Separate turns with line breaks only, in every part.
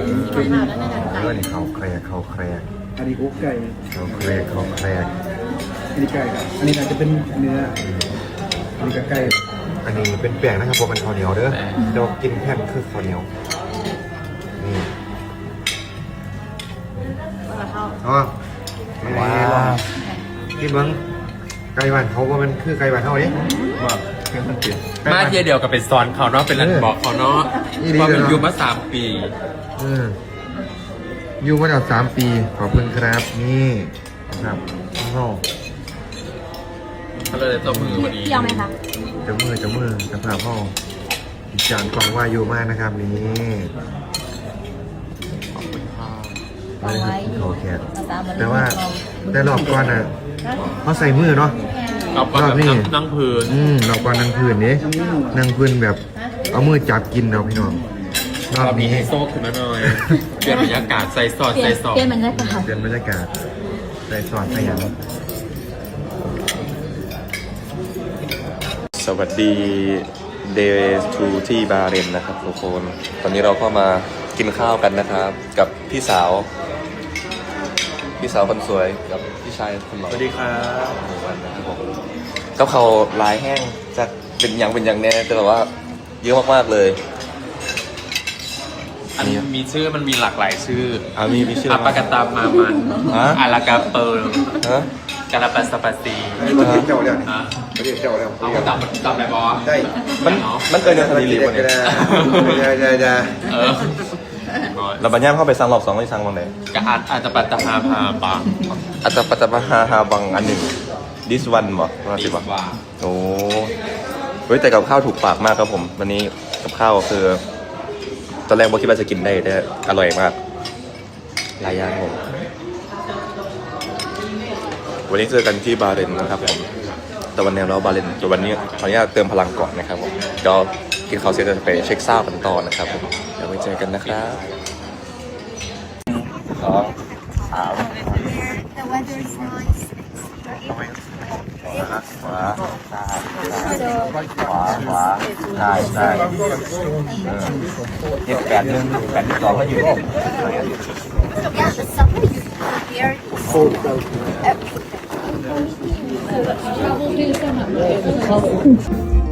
ด้อ
ข้าวแล้วน่าจะไก่
เด้อนี่เขาแครกเขาแครก
อันนี้อกไก่
เขาแครกเขาแครก
อันนี้ไก่ครับอันนี้อาจจะเป็นเนื้ออันนี้ก็ไก่
อันนี้เป็นแป้งนะครับผมเป็นข้าวเหนียวเด้อแต่ว่ากินแผ่คือข้าวเหนียวนี่
ข้าว
อ๋อว้าวกินเบิ้งไก่บ้านเขาว่ามันคือไก่บ้านเขาเนี่ย
ว่า
เพื่อนมันเปลี่ยน
มาเทียเดียวกับเป็นซอนเขาเนาะเป็นรันบอกเขาเนาะ
นี่ดี
ว่ามัน
เลยเนาะ
อยู่มาสามปี
เอออยู่มาแล้วสามปี ขอบคุณครับ นี่ครับโอ้โห
เขาเลยตัวมือพอดี
เปรี้ยวไหมคะ
จะมือจะมือจะพาพ่ออีกจานกล่องว่าอยู่มากนะครับนี่
ขอบคุณค่ะ
เอาไว้
โอเค
ภาษาบาลี
แต่ว่าแต่รอบก่อนน่ะเขาใส่มือเนาะ
เอาก็แบบนั่งนั่งพื้น
อืมรอบก่อนนั่งพื้นนี่นั่งพื้นแบบ เอามือจับกินเราพี่น้องรอบ
เรามี
นี้
ไฮโซขึ้นมาหน่อย เปลี่ยนบรรยากาศใส่ซอส
เปลี่ย
ใส่
น
ซอส
เปลี่ยนบรรยากาศ
เปลี่ยนบรรยากาศใส่ซอสใส่หยัง
สวัสดี Day 2ที่บาเรนนะครับทุกคน ตอนนี้เราก็มากินข้าวกันนะครับ กับพี่สาว พี่สาวคนสวยกับพี่ชายคนหล่อ
สวัสดีครับ
หนึ่งวันนะครับผม กับเขาวลายแห้งจะเป็นอย่างเป็นอย่างแน่แต่แบบว่าเยอะมากๆเลย
อันนี้มีชื่อมันมีหลากหลายชื่อ
อ่ามีมีชื่อ
อัปปะกะตามามัน
ฮะ
อาลากาเปิล
ฮะ
กาลาปัสสปาซี
ประเทศเจ้าแล้วนี่
ฮะ
ประเทศเจ้าแล้ว
เอาจำจำได้บอ
ได้
มันมันเอิญยังทันดีรีวันนี้
ได้ได้ได้
เออ
เราบัญญัติเข้าไปสั่งรอบสองไม่สั่งวันไหน
กะอาจอาจจะปัตตาฮาพาบัง
อัตตปัตตปะฮาฮาบังอันหนึ่ง this one บอกว่า
ดี
สิบอก
ว่า
โอ้เฮ้ยแต่กับข้าวถูกปากมากครับผม วันนี้กับข้าวคือ ตอนแรกบอกคิดว่าจะกินได้แต่อร่อยมากหลายอย่างครับผมวันนี้เจอกันที่บาเรนนะครับผมตะวันแนวแล้วบาเรนตัววันนี้ขออนุญาตเติมพลังก่อนนะครับผมก็กินข้าวเสร็จจะไปเช็คซาวด์กันต่อนะครับผมเดี๋ยวไว้เจอกันนะครับสองสาม ขวาซ้ายขวาขวาใช่ใช่เจ็ดแปดหนึ่งแปดสองก็อยู่
Yeah the summer you here
ตื่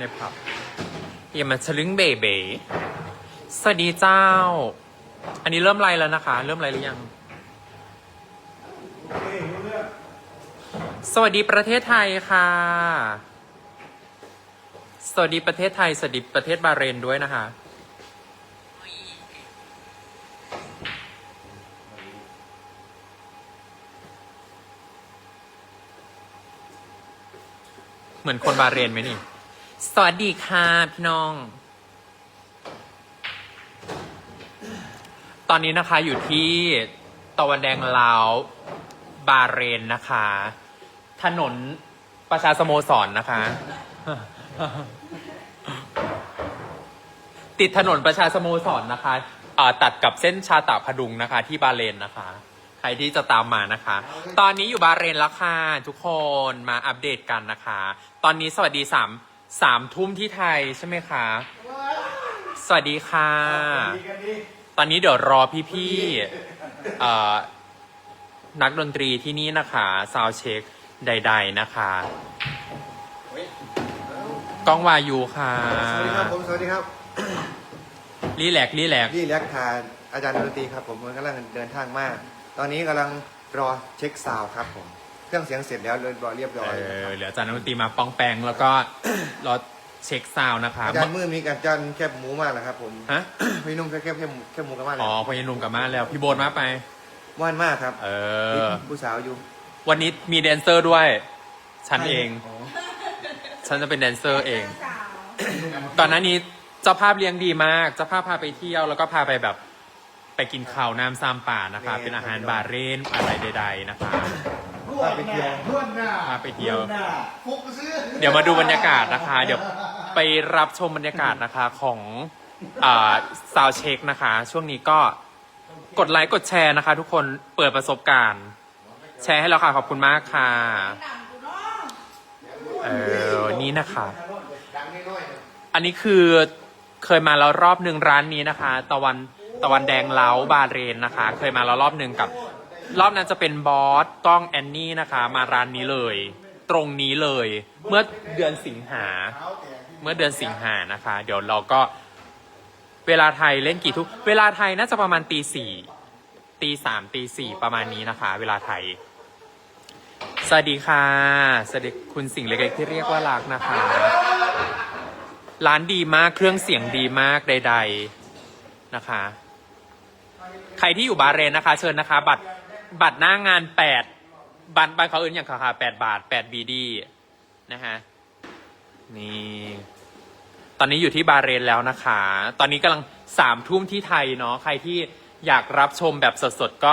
ในตาในผับอย่ามาชะลึงเบเบ๋สวัสดีเจ้า อันนี้เริ่มไลฟ์แล้วนะคะ เริ่มไลฟ์หรือยัง สวัสดีประเทศไทยค่ะ สวัสดีประเทศไทย สวัสดีประเทศบาเรนด้วยนะคะเหมือนคนบาเรนไหมนี่ สวัสดีค่ะพี่น้อง ตอนนี้นะคะอยู่ที่ตะวันแดงลาวบาเรนนะคะ ถนนประชาสโมสรนะคะ ติดถนนประชาสโมสรนะคะตัดกับเส้นชาตาพดุงนะคะ ที่บาเรนนะคะ ใครที่จะตามมานะคะ ตอนนี้อยู่บาเรนแล้วค่ะทุกคนมาอัปเดตกันนะคะ ตอนนี้สวัสดีสาม สามทุ่มที่ไทยใช่ไหมคะ สวัสดีค่ะตอนนี้เดี๋ยวรอพี่ๆเอ่อนักดนตรีที่นี่นะคะซาวเช็คใด ๆนะคะกล้องวายูค่ะ
สวัสดีครับผมสวัสดีครับ
รีแลกซ์รีแลกซ์
พี่เล็กทานอาจารย์ดนตรีครับผมกำลังเดินทางมา ตอนนี้กำลังรอเช็คซาวด์ครับผมเค รื่องเสียงเสร็จแล้วเรียบร้อยเรียบร้อย
เอ
นะค
อ
รับ
เหลืออาจารย์นักดนตรีมาป้องแปงแล้วก็ รอเช็คซาวน์นะคะ
อาจารย์มือมีการจันแคบหมูมากนะครับผม
ฮะ
พี่นุ่มแคบแคบแคบหมูแคบหมูกันมากเล
อ๋
ย
อพอยันหนุ่มกลับมาแล้วพี่โบนมาไป
ว่านมากครับ
เอ
มี
อ
ผู้สาวอยู่
วันนี้มีแดนเซอร์ด้วย ฉันเอง ฉันจะเป็นแดนเซอร์เองก่อนหน้านี้เจ้าภาพเลี้ยงดีมากเจ้าภาพพาไปเที่ยวแล้วก็พาไปแบบไปกินข้าวน้ำซามป่านะคะ เป็นอาหารบาเรนอะไรใด ๆ นะคะ
พาไปเที่ยว
พาไปเที่ยวเดี๋ยวมาดูบรรยากาศนะคะ เดี๋ยวไปรับชมบรรยากาศนะคะของซาวเช็คนะคะ ช่วงนี้ก็กดไลค์กดแชร์นะคะ ทุกคนเปิดประสบการณ์ แชร์ให้เราค่ะขอบคุณมากค่ะ เออนี่นะคะ อันนี้คือเคยมาแล้วรอบหนึ่งร้านนี้นะคะ ตะวันตะวันแดงเล้าบาเรนนะคะ เคยมาแล้วรอบหนึ่งกับ รอบนั้นจะเป็นบอสกล้องแอนนี่นะคะ มาร้านนี้เลย ตรงนี้เลย เมื่อเดือนสิงหา เมื่อเดือนสิงหานะคะ เดี๋ยวเราก็ เวลาไทยเล่นกี่ทุกเวลาไทยน่าจะประมาณตีสี่ตีสามตีสี่ประมาณนี้นะคะ เวลาไทย สวัสดีค่ะ สวัสดีคุณสิ่งเล็กๆที่เรียกว่ารักนะคะ ร้านดีมากเครื่องเสียงดีมากใด ๆนะคะ ใครที่อยู่บาเรนนะคะ เชิญนะคะ บัตร บัตรหน้างานแปดบัตรบัตรเขาอื่นอย่างค่ะแปดบาทแปดบีดีนะฮะนี่ ตอนนี้อยู่ที่บาห์เรนแล้วนะคะ ตอนนี้กำลังสามทุ่มที่ไทยเนาะใครที่อยากรับชมแบบสดๆก็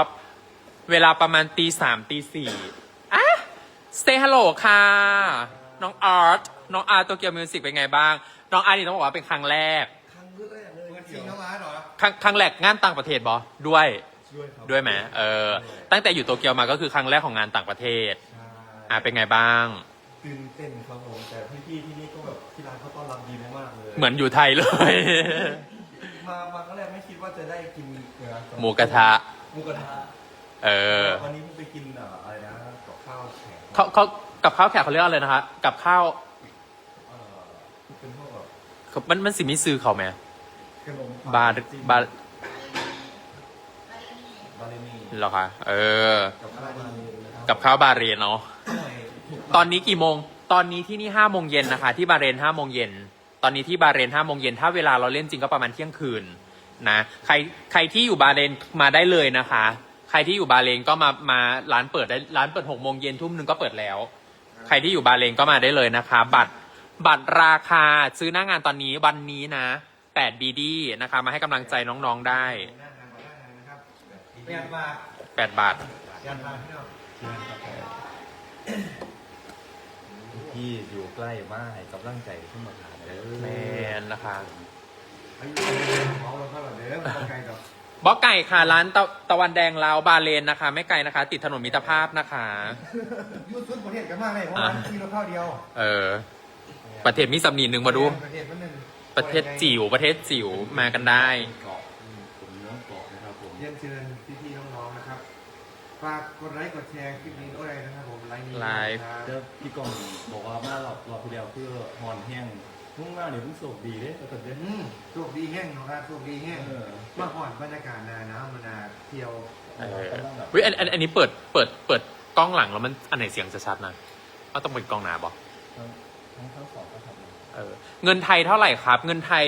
เวลาประมาณตีสามตีสี่อะ say hello ค่ะ น้องอาร์ตน้องอาร์ตตัวเกียวมิวสิกเป็นไงบ้าง น้องอาร์ตนี่ต้องบอกว่าเป็นครั้งแรก
จริงน้องอาร์ตเหรอ
ครั้งครั้งแรกงานต่างประเทศบอด้วย ด้วยไหมเออตั้งแต่อยู่โตเกียวมาก็คือครั้งแรกของงานต่างประเทศอะเป็นไงบ้าง
ตื่นเต้นครับผมแต่พี่ๆที่นี่ก็แบบที่ร้านเขาต้อนรับดีมากๆเลย
เหมือนอยู่ไทยเลย
มามาครั้งแรกไม่คิดว่าจะได้กินเนื้อ
หมูกระทะ
หมูกระทะ
เออ
วันนี้เพิ่งไปกินเอ่ออะไรนะกับข้าวแข็ง
เขาเขากับข้าวแขกเขาเรียกอะไรนะคะ กับข้าว
เอ่อเป็นพวกแบบ
มันมันสิมีซื้อเขาไหม
ขนม
บาร์บาร์
บา เลนี
เหรอคะ เออ
กับข้าวบาเลนีนะครับ
กับข้าวบาเรนเนาะ
อร่อยถูก
ตอนนี้กี่โมง ตอนนี้ที่นี่ห้าโมงเย็นนะคะ ที่บาเรนห้าโมงเย็น ตอนนี้ที่บาเรนห้าโมงเย็นถ้าเวลาเราเล่นจริงก็ประมาณเที่ยงคืนนะ ใครใครที่อยู่บาเรนมาได้เลยนะคะ ใครที่อยู่บาเรนก็มามาร้านเปิดได้ร้านเปิดหกโมงเย็นทุ่มหนึ่งก็เปิดแล้ว ใครที่อยู่บาเรนก็มาได้เลยนะคะ บัตรบัตรราคาซื้อหน้างานตอนนี้วันนี้นะ8 BD นะคะ มาให้กำลังใจน้องๆได้
เรียนมา
8บาท
ยันมาพี่น้อง
ที่อยู่ใกล้มากให้กำลังใจขึ้นมาทานเด้อ
แมนนะคะ
เมาแล้วก็แบบเดิมต้องไกลกับ
บอกไก่ค่ะ ร้านตะตะวันแดงลาวบาเลนนะคะ ไม่ไกลนะคะ ติดถนนมิตรภาพนะคะ
ยูสุดประเทศกันมากเลยเพราะว่าขี่รถเข้าเดียว
เออ ประเทศมีสำนีหนึ่งมาดู
ประเทศมันหนึ่ง
ประเทศจิ๋วประเทศจิ๋วมากันได้
เกาะอืมผมเนื้อเกาะนะครับผม
เรียนเชิญพี่ๆน้องๆนะครับ ฝากกดไลค์กดแชร์คลิปนี้ด้วยนะครับผมไลค์นี้
ไลฟ์
นะครับ
เจ้าพี่กองบอกว่ามาหลอบรอบที่แล้วเพื่อหอนแห้งมุ่งหน้าเดี๋ยวเพิ่งโศกดีเด้แต่ตอนเนี้ย
อืมโชคดีแห้งนะครับโชคดีแห้ง
เออ
มาห่อนบรรยากาศนาหนาวมานาเที่ยว
เออวิอันอันอันนี้เปิดเปิดเปิดกล้องหลังแล้วมันอันไหนเสียงจะชัดนะก็ต้องเป็นกล้องหน้าบอ
ทั้งทั้งทั้งสองก็ทำเลย
เออเงินไทยเท่าไหร่ครับ เงินไทย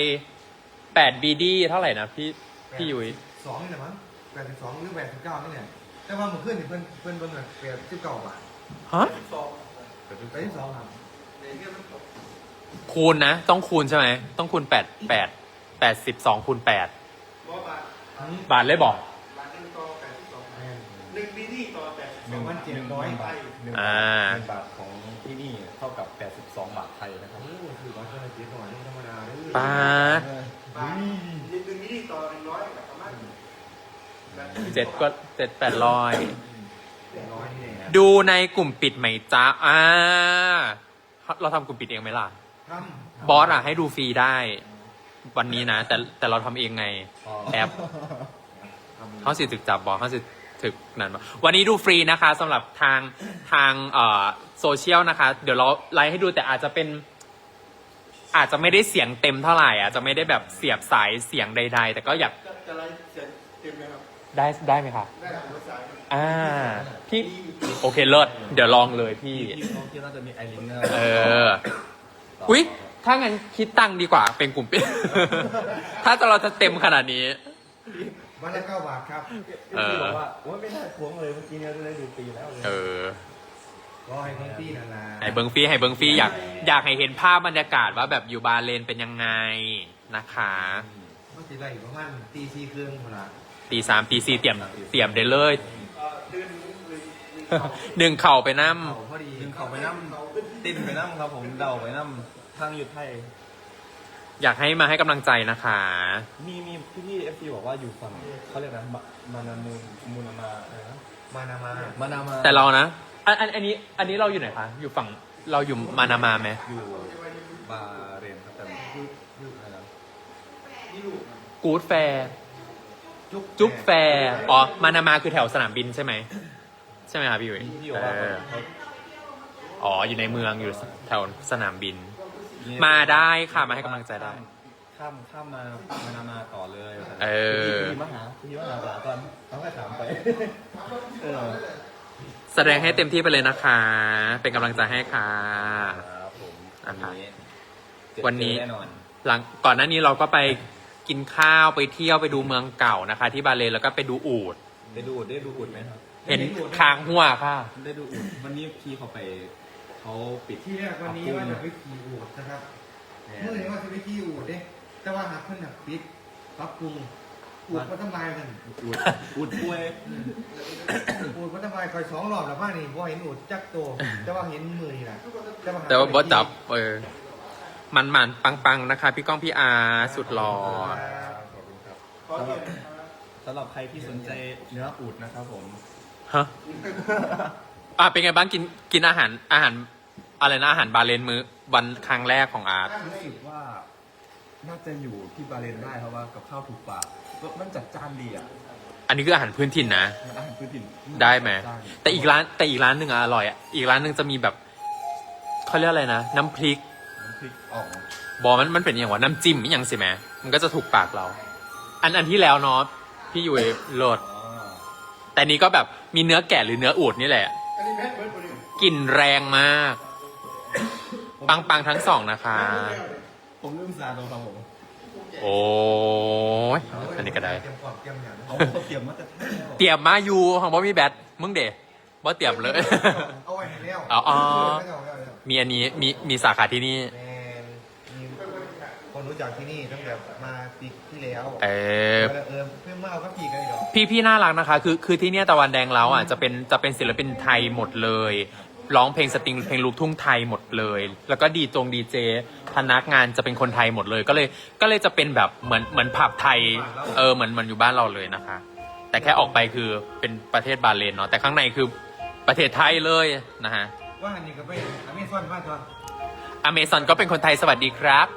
แปดบีดีเท่าไหร่นะพี่พี่ยุ้ย
สองนี่แหละมั้งแปดสิบสองหรือแปดสิบเก้านี่แหละ แต่ว่าเมื่อคืนนี่เพื่อนเพื่อนเบิ่งแบบแปดสิบเก้าบาท
ฮะ
แปดสิบสองครับ
คูณนะ ต้องคูณใช่ไหม ต้องคูณแปดแปดแปดสิบสองคูณแปดบาทเลยบอก
สองพันเจ็ดร้อย
หนึ่ง
อ่า
หนึ่งบาทของที่นี่เท่ากับ 82 บาทไทยนะครับ
โอ้คือว่าเท่าไหร่เจ็ดร้อยนี่ธรรมดาเลย
ป้า เจ็ดก็เจ็ดแปดร้อย
ร้อยนี่แหละ
ดูในกลุ่มปิดไหมจ๊ะ อ่า เราทำกลุ่มปิดเองไหมล่ะ
ทำ
บอสอะ ให้ดูฟรีได้ วันนี้นะ แต่แต่เราทำเองไง แอปเขาสิถึกจับบอกเขาสิถึกนั่นมาวันนี้ดูฟรีนะคะสำหรับทางทางเอ่อโซเชียลนะคะ เดี๋ยวเราไลฟ์ให้ดูแต่อาจจะเป็น อาจจะไม่ได้เสียงเต็มเท่าไหร่อาจจะไม่ได้แบบเสียบสายเสียงใด ๆ แต่ก็อยาก
จะไลฟ์เสียงเต็มไหมครับ
ได้ได้ไหมคะ
ได้ครับรถสาย
อ่าพี่โอเคเลิศเดี๋ยวลองเลยพี่
ที่เขาที่น่าจะมีไอรินเนอร์
เอออุ๊ยถ้างั้นคิดตังค์ดีกว่าเป็นกลุ่มปิด ถ้าจะเราจะเต็มขนาดนี้
วันละเก้าบาทครับ
เออ
บอกว่าโอ้ยไม่น่าทวงเลยเมื่อกี้เนี่ยได้ดูฟรีแล้วเลย
เออ
ก็ให้คนพี่นานา
ให้เบิงฟรีให้เบิงฟรีอยากอยากให้เห็นภาพบรรยากาศว่าแบบอยู่บาเลนเป็นยังไงนะคะ
เมื่อกี้ไรอยู่ประมาณตีสี่ครึ่งคนละ
ตีสามตีสี่เตรียมเตรียมได้เลย หนึ่งเข่าไปน้
เขาพอดี
ดึงเขาไปนั่มตินไปนั่มครับผมเดาไปนั่มทางหยุดไทยำ
อยากให้มาให้กำลังใจนะคะ
มีมีพี่พี่เอฟซีบอกว่าอยู่ฝั่งเขาเรียกนะมามานามูมูนามาอะไรนะ
มานามา
มานามา
แต่เรานะอันอันอันนี้อันนี้เราอยู่ไหนคะ อยู่ฝั่งเราอยู่มานามาไหม
อยู่บาเรนครับแต่ยูยูอะไรนะ
กู๊ดแฟร์ จุ๊บแฟร์อ๋อ มานามาคือแถวสนามบินใช่ไหม ใช่ไหมครับพี่ยุ้ย
ที่บอก
เอ
ว่า
อ
เขา
อ๋อ อยู่ในเมืองอยู่แถวสนามบิน มาได้ค่ะ มาให้กำลังใจได้
ข้ามข้ามมามานามาต่อเลย
เออ
พี่มาหาพี่มาหาหลาก่อนเขาก็ถามไป เออ
แสดงให้เต็มที่ไปเลยนะคะ เป็นกำลังใจให้ค่ะ
ครับผม
อะ
วันนี้ เจอ
วันนี้
แน่นอน
หลังก่อนหน้านี้เราก็ไป กินข้าวไปเที่ยวไปดูเมืองเก่านะคะ ที่บาเลนแล้วก็ไปดูอูด
ได้ดูได้ดูอุดไหมครับ
เห็นค้างหัวค่ะ
ได้ดูอุดวันนี้พี่เขาไปเขาปิด
ที่แรกวันนี้ว่าจะไปขี่อูดนะครับเมื่อไหร่ว่าจะไปขี่อูดเด้แต่ว่าหากเพิ่นหักปิดปรับปรุงอูดก็ทำลายกัน
อุดอุดป่วย
อูดก็ทำลายคอยสองรอบแล้วบ้านนี่พอเห็นอูดจักโตแต่ว่าเห็นมือนี่แหละ
แต่ว่าบอสจับเออ มันมันปังปังๆนะคะ พี่ก้องพี่อาร์สุดหล่อ
สำหรับสำหรับใครที่สนใจเนื้ออุดนะครับผม
ฮะอะเป็นไงบ้างกินกินอาหารอาหารอะไรนะอาหารบาเลนมื้อวันครั้งแรกของอาร์ต
รู้สึกว่าน่าจะอยู่ที่บาเลนได้เพราะว่ากับข้าวถูกปากรสมันจัดจ้านดีอะ
อันนี้คืออาหารพื้นถิ่นนะ
มันอาหารพื้นถิ่น
ได้ไหม
จัจ้าน
แต่อีกร้านแต่อีกร้านหนึ่งอะอร่อยอะอีกร้านหนึ่งจะมีแบบเขาเรียกอะไรนะ น้ำพริก
น้ำพ ริกอ่อง
บอกมันมันเป็นอย่างว่าน้ำจิ้มอหย่างสิแหมมันก็จะถูกปากเรา อันอันที่แล้วเนาะพี่ยุ้ยโหลด
อ๋อ
แต่นี้ก็แบบมีเนื้อแกะหรือเนื้ออูดนี่แหละกลิ่นแรงมาก ปังปังๆทั้งสองนะคะ
ผมลืมซาตรงครับผม
โอ้ยอันนี้ก็ได้
เตรียมความเตรียมอย่าง
เอาเขาเตรียมมาแต่ท่า
เตรียมมาอยู่ของบอมีแบทมึงเดะบ่เตรียมเลย
เอาไว้ให้แล้ว
อ๋ออ๋อ
ไม่ต้องเอาแล้ว
มีอันนี้มีมีสาขาที่นี่
แมนมีคน รู้จักที่นี่ตั้งแต่มาปีที่แล้ว
เออ
เออเพื่อนมาเอาก็ขี่กันอีกเหรอ
พี่พี่น่ารักนะคะ คือคือที่เนี่ยตะวันแดงเราอะจะเป็นจะเป็นศิลปินไทยหมดเลยร้องเพลงสตริงเพลงลูกทุ่งไทยหมดเลย แล้วก็ดีจงดีเจพนักงานจะเป็นคนไทยหมดเลย ก็เลยก็เลยจะเป็นแบบเหมือนเหมือนผับไทย เออเหมือนเหมือนอยู่บ้านเราเลยนะคะ แต่แค่ออกไปคือเป็นประเทศบาเลนเนาะแต่ข้างในคือประเทศไทยเลยนะฮะ
ว่าอันนี้ก็เป็นอเมซอนมากตัว
อเมซอนก็เป็นคนไทยสวัสดีครับ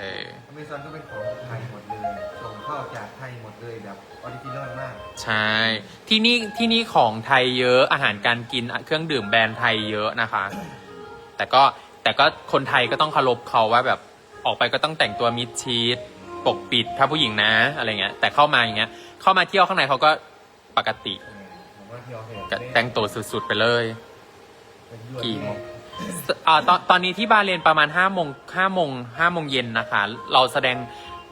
เออ
อเมซอนก็เป็นของไทยหมดเลยส่งเข้าจากไทยหมดเลยแบบออริจินอลมาก
ใช่ที่นี่ที่นี่ของไทยเยอะอาหารการกินเครื่องดื่มแบรนด์ไทยเยอะนะคะ แต่ก็แต่ก็คนไทยก็ต้องเคารพเขาว่าแบบออกไปก็ต้องแต่งตัวมิดชีสปกปิดถ้าผู้หญิงนะอะไรเงี้ยแต่เข้ามาอย่างเงี้ย เข้ามาเที่ยวข้างในเขาก็ปกติ
ผมว่าที่ออฟฟิศ
ก็แต่งตัวสุดๆไปเลยกี่โมง อ่าตอนตอนนี้ที่บาเลนประมาณห้าโมงห้าโมงห้าโมงเย็นนะคะ เราแสดง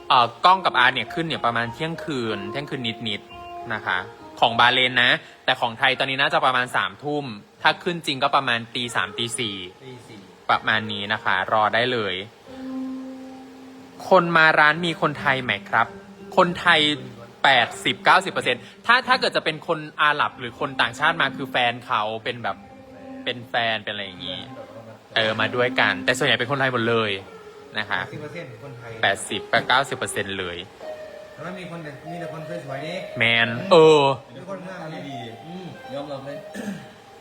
เอ่อกล้องกับอาร์ตเนี่ยขึ้นเนี่ยประมาณเที่ยงคืนเที่ยงคืนนิดๆนะคะ ของบาเลนนะ แต่ของไทยตอนนี้น่าจะประมาณสามทุ่ม ถ้าขึ้นจริงก็ประมาณตีสามตีสี่
ตีสี่
ประมาณนี้นะคะ รอได้เลย คนมาร้านมีคนไทยไหมครับ คนไทย 80 90ถ้าถ้าเกิดจะเป็นคนอาหรับหรือคนต่างชาติมาคือแฟนเขาเป็นแบบ เป็นแฟนเป็นอะไรอย่างนี้ เออมาด้วยกัน แต่ส่วนใหญ่เป็นคนไทยหมดเลยนะคะ
สิบเปอร์เซ็นต์คนไทย
80กับ90เลย
แต่ว่ามีคนแต่มีแต่คนสวยๆนี่
แมนเออ
มีคนเมืองนี่ดีอืม
ยอมรับเลย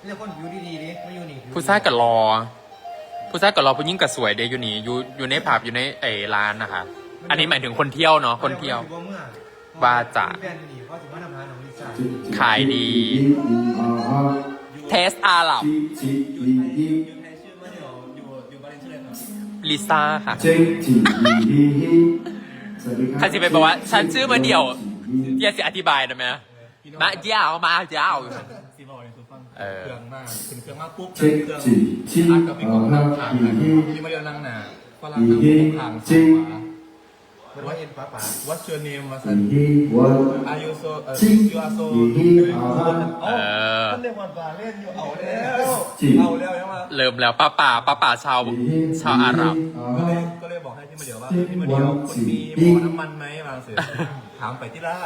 มีแต่คนผิวดีๆนี่ไม่อยู่นี่ผิว
ผู้ชายกับรอ ผู้ชายกับรอผู้หญิงกับสวยเดยอยู่นี่อยู่อยู่ในผับอยู่ในเออร้านนะคะ อันนี้หมายถึงคนเที่ยวเนาะคนเที่ยว
บ่เมื่อ
ว่าจะ
มีแฟนอยู่นี่เพราะถึงว่านำพาน้องลิซ่า
ขายดี เทสอาหรับ
อยู่ไทยชื่อมาเดี๋ยวอยู่อยู่บาเลนชื่ออะไรครับ
ลิซ่าค่ะ
เจ๊ทีสวัสดีครับ
ถ้าสิไปบอกว่า ฉันชื่อมาเดี่ยวเดี๋ยวสิอธิบายได้ไหมมาเดี่ยวมาเดี่ยว
ซีบอลในซูฟัง
เออ
เครื่องมากขึ้นเครื่องมากปุ๊บ
เจ๊
เครื่อง
ทีที
อัดกับพี่กบนั่งขาง
ที
กัน
ที
พี่มาเดียวนั่งหนาฝรั่งนั่งปุ๊บขางซ้ายขวา
มันว่าเอ็นป้าป๋า
What's your name มา
ที
สัน
ทีวัน
Are you so เอ่อ
ที
you are so
ทีอ่า
เออ
ท่านเรียกว่าบาเล่นอยู่เอาแล้ว
จี
เอาแล้วยังมา
เริ่มแล้วป้าป่าป้าป่าชาวชาวอาหรับ
ก็เลยก็เลยบอกให้พี่มาเดียวว่าพี่มาเดียวคุณมีหมอน้ำมันไหมบางเสือถามไปที่ล่า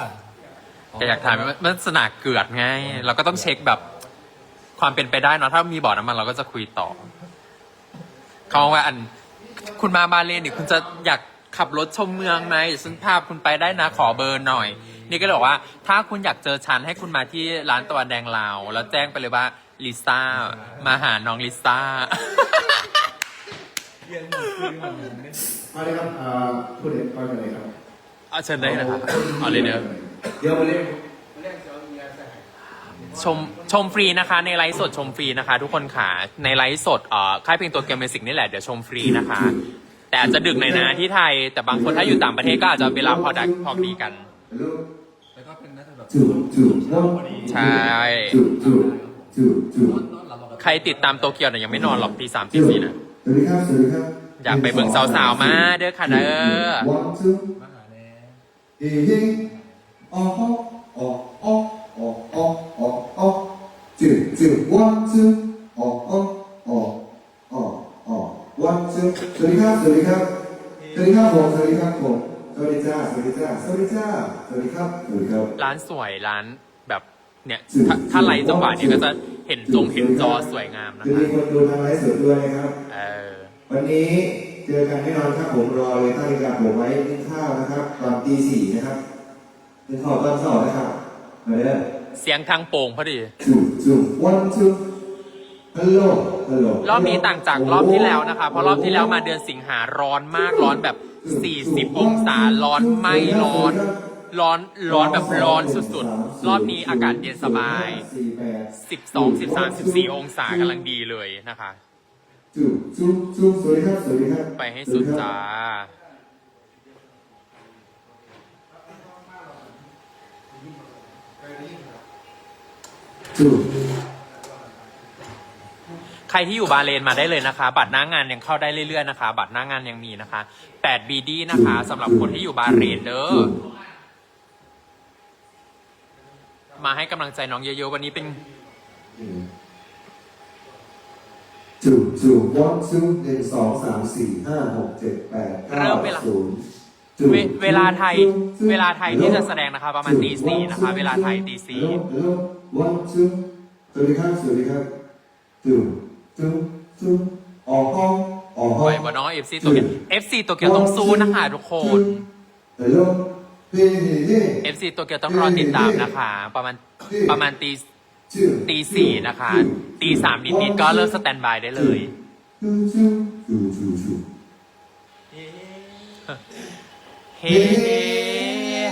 แต่อยากถามว่ามันสนาเกือดไง เราก็ต้องเช็คแบบความเป็นไปได้เนาะถ้ามีบ่อน้ำมันเราก็จะคุยต่อเขาบอกว่าอัน คุณมาบาเลนเนี่ยคุณจะอยาก ขับรถชมเมืองไหมฉันพาคุณไปได้นะขอเบอร์หน่อย นี่ก็เลยบอกว่า ถ้าคุณอยากเจอฉันให้คุณมาที่ร้านตะวันแดงลาว แล้วแจ้งไปเลยว่าลิซ่ามาหาน้องลิซ่า
เรียนหมดคุยมันเนี่ย
มาเลยครับอ่าพูดเด็กก่อนกันเลยครับ
เอาเชิญได้นะครับเอาเลยเนอะ
เดี๋ยวมาเล่น
ชมชมฟรีนะคะ ในไลฟ์สดชมฟรีนะคะ ทุกคนค่ะในไลฟ์สดเอ่อค่ายเพลงตัวเกมเมสิกนี่แหละเดี๋ยวชมฟรีนะคะ แต่อาจจะดึกหน่อยนะที่ไทย แต่บางคนถ้าอยู่ต่างประเทศก็อาจจะเวลาพอดักพอดีกัน
แล้วก็เป็นน่าจะแบบ
จูจูวัน
ใช่
จูจูจูจู
ใครติดตามโตเกียวเนี่ยยังไม่นอนหรอกตีสามตีสี่นะ
สวัสดีครับสวัสดีครับ
อยากไปเบิ่งสาวๆมาเด้อค่ะเด้อ
มาหาแน่
เฮ้เฮ้อ๋ออ๋ออ๋ออ๋ออ๋ออ๋ออ๋อจูจูวันจูอ๋ออ๋ออ๋ออ๋ออ๋อ วันจูสวัสดีครับ สวัสดีครับ สวัสดีครับผม สวัสดีครับผม สวัสดีจ้า สวัสดีจ้า สวัสดีจ้า สวัสดีครับ สวัสดีครับ
ร้านสวยร้านแบบเนี่ย ถ้าถ้าไลฟ์จังหวะเนี่ยก็จะเห็นจงเห็นจอสวยงามนะ
จะ
คะ
มีคนดูทางไลฟ์สดด้วยนะครับ
เออ
วันนี้เจอกันแน่นอนครับผมรอเลยตั้งนาฬิกาผมไว้กินข้าวนะครับตอนตีสี่นะครับกินข้าวตอนเช้านะครับมาเด้อ
เสียงทางโป่งพอดี
จูจูวันจู ฮัลโหลฮัลโหล
รอบนี้ต่างจากรอบที่แล้วนะคะ เพราะรอบที่แล้วมาเดือนสิงหาร้อนมากร้อนแบบ 40 องศาร้อนไม่ร้อน ร้อนร้อนแบบร้อนสุดๆ รอบนี้อากาศเย็นสบาย
สี่แปด
12 13 14 องศากำลังดีเลยนะคะ
จูจูจูสวัสดีครับสวัสดีครับ
ไปให้สุดจ้า
จู
ใครที่อยู่บาเลนมาได้เลยนะคะ บัตรหน้างานยังเข้าได้เรื่อยๆนะคะ บัตรหน้างานยังมีนะคะ8 BD นะคะสำหรับคนที่อยู่บาเลนเด้อมาให้กำลังใจน้องเยอะๆวันนี้เป็น
จูจูวันจูหนึ่งสองสามสี่ห้าหกเจ็ดแปดเก้า
เริ่มเวลา
ศูนย์
เวเวลาไทยเวลาไทยที่จะแสดงนะคะ ประมาณตีสี่นะคะ เวลาไทยตีสี่
ฮัลโหลวันจูสวัสดีครับสวัสดีครับจู จูจูออกห้องออกห้
ป
อ
ล่
ง
อยบอน้อง FC ตัวเกียว FC ตัวเกียวต้องสู้นะคะทุกคน
ฮัลโหลเฮ้เฮ้เฮ้
FC ตัวเกียวต้องรอติดตามนะคะ ประมาณประมาณตี
จู
ตีสี่นะคะ ตีสามนิดๆก็เริ่มสแตนบายได้เลย
จูจูจูจูจู
เฮ้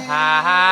ฮ่าฮ่า